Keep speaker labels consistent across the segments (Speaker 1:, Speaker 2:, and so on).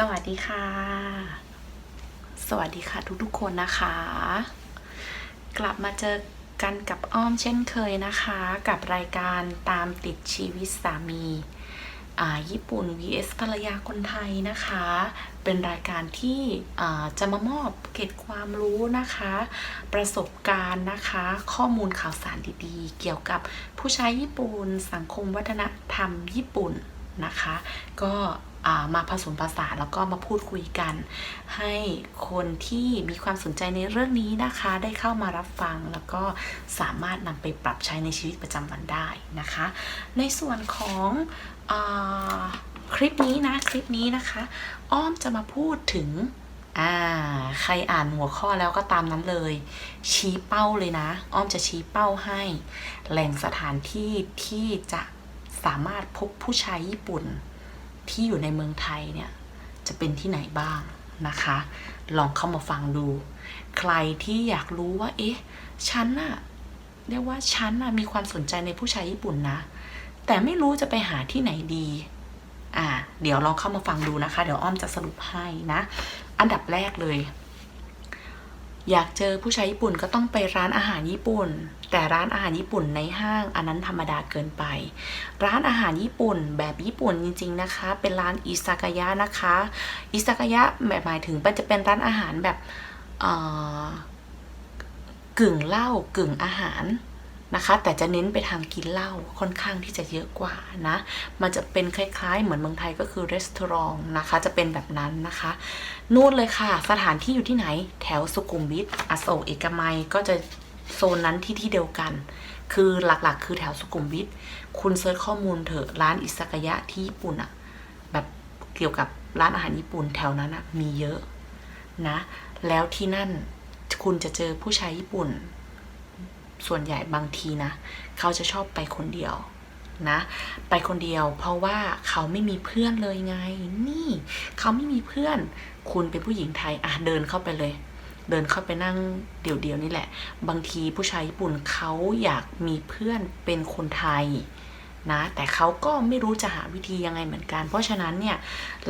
Speaker 1: สวัสดีค่ะ สวัสดีค่ะทุกๆคนนะคะ กลับมาเจอกันกับอ้อมเช่นเคยนะคะ กับรายการตามติดชีวิตสามีอ่าญี่ปุ่น vs ภรรยาคนไทยนะคะ เป็นรายการที่อ่าจะมามอบเกร็ดความรู้นะคะ ประสบการณ์นะคะ ข้อมูลข่าวสารดีๆ เกี่ยวกับผู้ใช้ญี่ปุ่น สังคมวัฒนธรรมญี่ปุ่นนะคะ ก็ มาผสมผสานแล้วก็มาพูดคุยกัน ให้คนที่มีความสนใจในเรื่องนี้นะคะ ได้เข้ามารับฟังแล้วก็สามารถนำไปปรับใช้ในชีวิตประจำวันได้นะคะ ในส่วนของอคลิปนี้นะคลิปนี้นะคะ อ้อมจะมาพูดถึงอ่าใครอ่านหัวข้อแล้วก็ตามนั้นเลย ชี้เป้าเลยนะ อ้อมจะชี้เป้าให้ แหล่งสถานที่ที่จะสามารถพบผู้ชายญี่ปุ่น ที่อยู่ในเมืองไทยเนี่ยจะเป็นที่ไหนบ้างนะคะ ลองเข้ามาฟังดู ใครที่อยากรู้ว่า เอ๊ะฉันน่ะเรียกว่าฉันน่ะมีความสนใจในผู้ชายญี่ปุ่นนะ แต่ไม่รู้จะไปหาที่ไหนดี อ่า เดี๋ยวลองเข้ามาฟังดูนะคะ เดี๋ยวอ้อมจะสรุปให้นะ อันดับแรกเลย อยากเจอผู้ชายญี่ปุ่นก็ต้องไปร้านอาหารญี่ปุ่น แต่ร้านอาหารญี่ปุ่นในห้างอันนั้นธรรมดาเกินไป ร้านอาหารญี่ปุ่นแบบญี่ปุ่นจริง ๆนะคะ เป็นร้านอิซากายะนะคะอิซากายะหมายถึงมันจะเป็นร้านอาหารแบบกึ่งเหล้ากึ่งอาหาร นะคะ แต่จะเน้นไปทางกินเหล้าค่อนข้างที่จะเยอะกว่านะ มันจะเป็นคล้ายๆ เหมือนเมืองไทยก็คือรีสอร์ทนะคะ จะเป็นแบบนั้นนะคะ นู่นเลยค่ะ สถานที่อยู่ที่ไหน แถวสุขุมวิทอโศกเอกมัยก็จะโซนนั้นที่ที่เดียวกัน คือหลักๆ คือแถวสุขุมวิทคุณเซิร์ชข้อมูลเถอะร้านอิซากายะที่ญี่ปุ่นอะแบบเกี่ยวกับร้านอาหารญี่ปุ่นแถวนั้นอะมีเยอะนะ แล้วที่นั่นคุณจะเจอผู้ชายญี่ปุ่น ส่วนใหญ่บางทีนะ เขาจะชอบไปคนเดียวนะ ไปคนเดียว เพราะว่าเขาไม่มีเพื่อนเลยไง นี่ เขาไม่มีเพื่อน คุณเป็นผู้หญิงไทยอะเดินเข้าไปเลย เดินเข้าไปนั่งเดี่ยวๆนี่แหละ บางทีผู้ชายญี่ปุ่นเขาอยากมีเพื่อนเป็นคนไทยนะแต่เขาก็ไม่รู้จะหาวิธียังไงเหมือนกัน เพราะฉะนั้นเนี่ย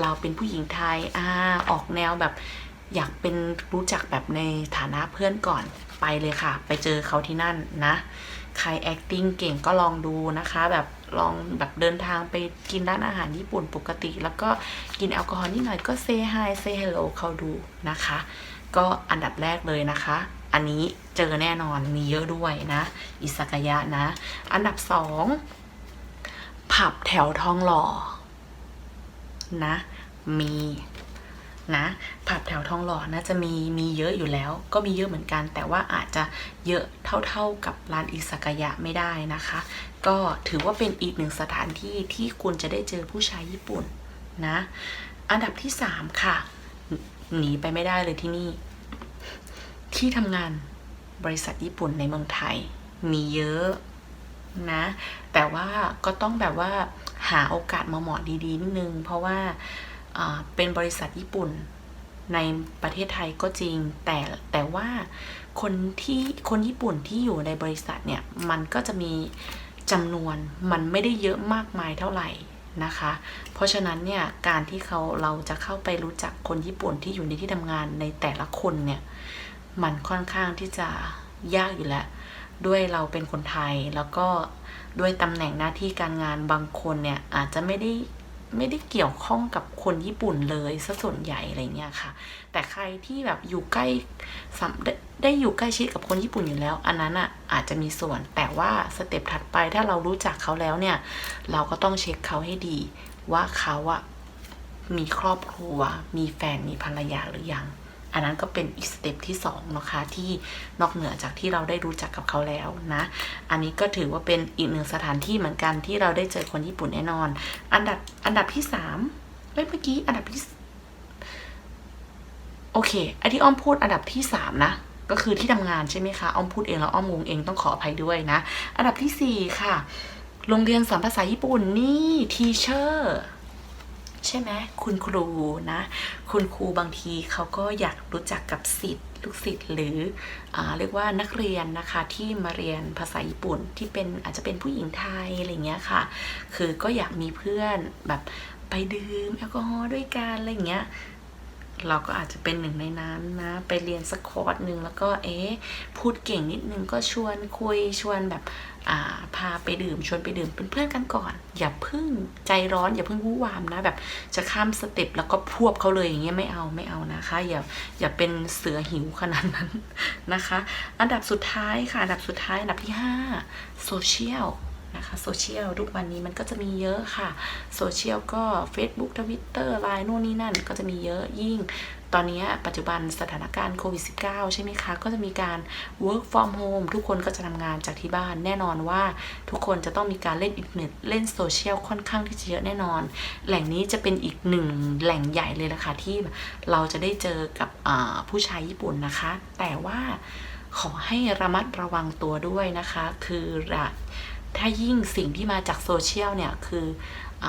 Speaker 1: เราเป็นผู้หญิงไทยอ่าออกแนวแบบ อยากเป็นรู้จักแบบในฐานะเพื่อนก่อนไปเลยค่ะ ไปเจอเขาที่นั่นนะ ใคร acting เก่งก็ลองดูนะคะ แบบลองแบบเดินทางไปกินร้านอาหารญี่ปุ่นปกติ แล้วก็กินแอลกอฮอล์นิดหน่อยก็ say hi say hello เขาดูนะคะ ก็อันดับแรกเลยนะคะ อันนี้เจอแน่นอนมีเยอะด้วยนะ อิสกายะนะ อันดับสองผับแถวทองหล่อนะ มี นะผับแถวทองหล่อน่าจะมีมีเยอะอยู่แล้ว ก็มีเยอะเหมือนกัน แต่ว่าอาจจะเยอะเท่าๆกับร้านอิสกายะไม่ได้นะคะ ก็ถือว่าเป็นอีกหนึ่งสถานที่ที่คุณจะได้เจอผู้ชายญี่ปุ่นนะอันดับที่สามค่ะ หนีไปไม่ได้เลยที่นี่ ที่ทำงานบริษัทญี่ปุ่นในเมืองไทย มีเยอะนะ แต่ว่าก็ต้องแบบว่าหาโอกาสมาเหมาะดีๆนิดนึง เพราะว่า เป็นบริษัทญี่ปุ่นในประเทศไทยก็จริง แต่แต่ว่าคนที่คนญี่ปุ่นที่อยู่ในบริษัทเนี่ย มันก็จะมีจำนวนมันไม่ได้เยอะมากมายเท่าไหร่นะคะ เพราะฉะนั้นเนี่ยการที่เขาเราจะเข้าไปรู้จักคนญี่ปุ่นที่อยู่ในที่ทำงานในแต่ละคนเนี่ย มันค่อนข้างที่จะยากอยู่แล้ว ด้วยเราเป็นคนไทยแล้วก็ด้วยตำแหน่งหน้าที่การงานบางคนเนี่ยอาจจะไม่ได้ ไม่ได้เกี่ยวข้องกับคนญี่ปุ่นเลยซะส่วนใหญ่อะไรเงี้ยค่ะ แต่ใครที่แบบอยู่ใกล้สัมได้ได้อยู่ใกล้ชิดกับคนญี่ปุ่นอยู่แล้ว อันนั้นอะอาจจะมีส่วน แต่ว่าสเต็ปถัดไปถ้าเรารู้จักเขาแล้วเนี่ย เราก็ต้องเช็คเขาให้ดี ว่าเขาอะมีครอบครัว มีแฟนมีภรรยาหรือยัง อันนั้นก็เป็นอีกสเต็ปที่สองนะคะที่นอกเหนือจากที่เราได้รู้จักกับเขาแล้วนะ อันนี้ก็ถือว่าเป็นอีกหนึ่งสถานที่เหมือนกันที่เราได้เจอคนญี่ปุ่นแน่นอน อันดับอันดับที่สามเฮ้ยเมื่อกี้อันดับที่โอเคไอที่อ้อมพูดอันดับที่สามนะก็คือที่ทำงานใช่ไหมคะอ้อมพูดเองแล้วอ้อมงงเองต้องขออภัยด้วยนะ อันดับที่สี่ค่ะ โรงเรียนสอนภาษาญี่ปุ่นนี่ทีเชอร์ ใช่ไหมคุณครูนะ คุณครูบางทีเขาก็อยากรู้จักกับสิทธิ์ลูกศิษย์หรืออเรียกว่านักเรียนนะคะที่มาเรียนภาษาญี่ปุ่นที่เป็นอาจจะเป็นผู้หญิงไทยอะไรเงี้ยค่ะ คือก็อยากมีเพื่อนแบบไปดื่มแอลกอฮอล์ด้วยกันอะไรเงี้ย เราก็อาจจะเป็นหนึ่งในนั้นนะ ไปเรียนสักคอร์สหนึ่งแล้วก็เอ๊ะพูดเก่งนิดนึงก็ชวนคุยชวนแบบอ่าพาไปดื่มชวนไปดื่มเป็นเพื่อนกันก่อน อย่าพึ่งใจร้อน อย่าพึ่งวู่วามนะ แบบจะข้ามสเต็ปแล้วก็พวบเขาเลยอย่างเงี้ยไม่เอาไม่เอานะคะ อย่าอย่าเป็นเสือหิวขนาดนั้นนะคะ อันดับสุดท้ายค่ะ อันดับสุดท้ายอันดับที่5โซเชียล นะคะโซเชียลทุกวันนี้มันก็จะมีเยอะค่ะโซเชียลก็ Facebook Twitter ไลน์นู่นนี่นั่นก็จะมีเยอะยิ่ง ตอนนี้ปัจจุบันสถานการณ์โควิด -19 ใช่ไหมคะ ก็จะมีการ work from home ทุกคนก็จะทำงานจากที่บ้าน แน่นอนว่าทุกคนจะต้องมีการเล่นอินเทอร์เน็ตเล่นโซเชียลค่อนข้างที่จะเยอะแน่นอน แหล่งนี้จะเป็นอีกหนึ่งแหล่งใหญ่เลยละค่ะที่เราจะได้เจอกับผู้ชายญี่ปุ่นนะคะ แต่ว่าขอให้ระมัดระวังตัวด้วยนะคะ คืออะ ถ้ายิ่งสิ่งที่มาจากโซเชียลเนี่ยคืออ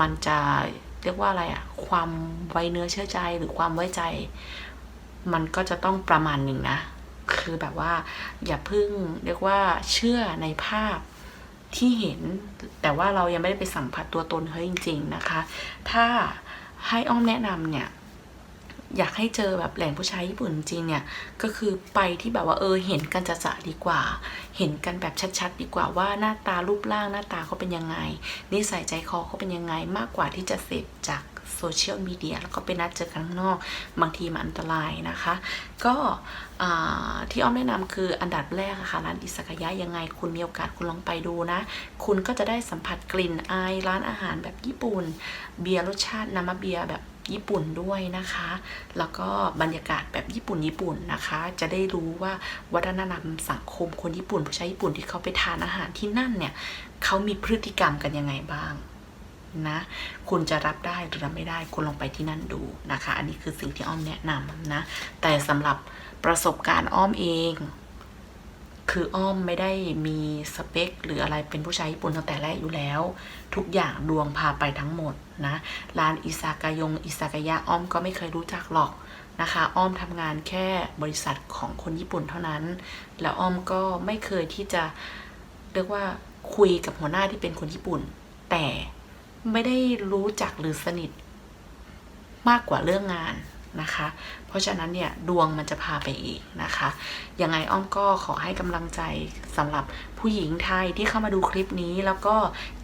Speaker 1: มันจะเรียกว่าอะไรอะความไว้เนื้อเชื่อใจหรือความไว้ใจ มันก็จะต้องประมาณหนึ่งนะ คือแบบว่าอย่าพึ่งเรียกว่าเชื่อในภาพที่เห็น แต่ว่าเรายังไม่ได้ไปสัมผัสตัวตนเขาจริง ๆ นะคะ ถ้าให้อ้อมแนะนำเนี่ย อยากให้เจอแบบแหล่งผู้ชายญี่ปุ่นจริงเนี่ยก็คือไปที่แบบว่าเออเห็นกันจะจะดีกว่า เห็นกันแบบชัดๆ ดีกว่าว่าหน้าตารูปร่างหน้าตาเขาเป็นยังไงนิสัยใจคอเขาเป็นยังไงมากกว่าที่จะเสพจากโซเชียลมีเดียแล้วก็ไปนัดเจอกันข้างนอก บางทีมันอันตรายนะคะ ก็ที่อ้อมแนะนำคืออันดับแรกะค่ะร้านอิสกายะยังไงคุณมีโอกาสคุณลองไปดูนะ คุณก็จะได้สัมผัสกลิ่นอายร้านอาหารแบบญี่ปุ่น เบียร์รสชาติน้ำเบียร์แบบ ญี่ปุ่นด้วยนะคะ แล้วก็บรรยากาศแบบญี่ปุ่นญี่ปุ่นนะคะ จะได้รู้ว่าวัฒนธรรมสังคมคนญี่ปุ่นผู้ใช้ญี่ปุ่นที่เขาไปทานอาหารที่นั่นเนี่ยเขามีพฤติกรรมกันยังไงบ้างนะคุณจะรับได้หรือรับไม่ได้คุณลองไปที่นั่นดูนะคะ อันนี้คือสิ่งที่อ้อมแนะนำนะ แต่สำหรับประสบการณ์อ้อมเอง คืออ้อมไม่ได้มีสเปค หรืออะไรเป็นผู้ชายญี่ปุ่นตั้งแต่แรกอยู่แล้ว ทุกอย่างดวงพาไปทั้งหมดนะร้านอิซากายงอิซากายะอ้อมก็ไม่เคยรู้จักหรอกนะคะ อ้อมทำงานแค่บริษัทของคนญี่ปุ่นเท่านั้น แล้วอ้อมก็ไม่เคยที่จะเรียกว่าคุยกับหัวหน้าที่เป็นคนญี่ปุ่น แต่ไม่ได้รู้จักหรือสนิทมากกว่าเรื่องงาน นะคะ เพราะฉะนั้นเนี่ยดวงมันจะพาไปอีกนะคะ ยังไงอ้อมก็ขอให้กำลังใจสำหรับผู้หญิงไทยที่เข้ามาดูคลิปนี้แล้วก็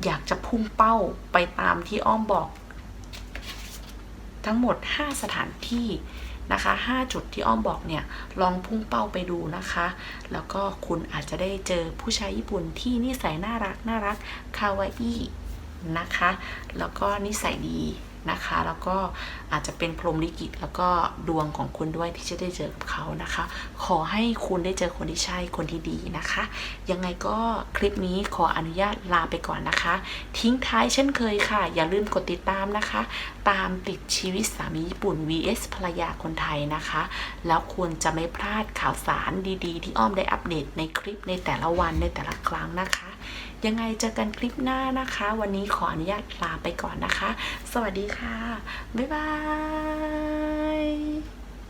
Speaker 1: อยากจะพุ่งเป้าไปตามที่อ้อมบอก ทั้งหมด 5 สถานที่นะคะ5จุดที่อ้อมบอกเนี่ยลองพุ่งเป้าไปดูนะคะ แล้วก็คุณอาจจะได้เจอผู้ชายญี่ปุ่นที่นิสัยน่ารักน่ารักคาวาอินะคะ แล้วก็นิสัยดี นะคะ แล้วก็อาจจะเป็นพรหมลิขิตแล้วก็ดวงของคุณด้วยที่จะได้เจอกับเขานะคะ ขอให้คุณได้เจอคนที่ใช่คนที่ดีนะคะ ยังไงก็คลิปนี้ขออนุญาตลาไปก่อนนะคะ ทิ้งท้ายเช่นเคยค่ะ อย่าลืมกดติดตามนะคะ ตามติดชีวิตสามีญี่ปุ่น vs ภรรยาคนไทยนะคะ แล้วคุณจะไม่พลาดข่าวสารดีๆ ที่อ้อมได้อัปเดตในคลิปในแต่ละวันในแต่ละครั้งนะคะ ยังไงเจอกันคลิปหน้านะคะ วันนี้ขออนุญาตลาไปก่อนนะคะ สวัสดีค่ะ บ๊ายบาย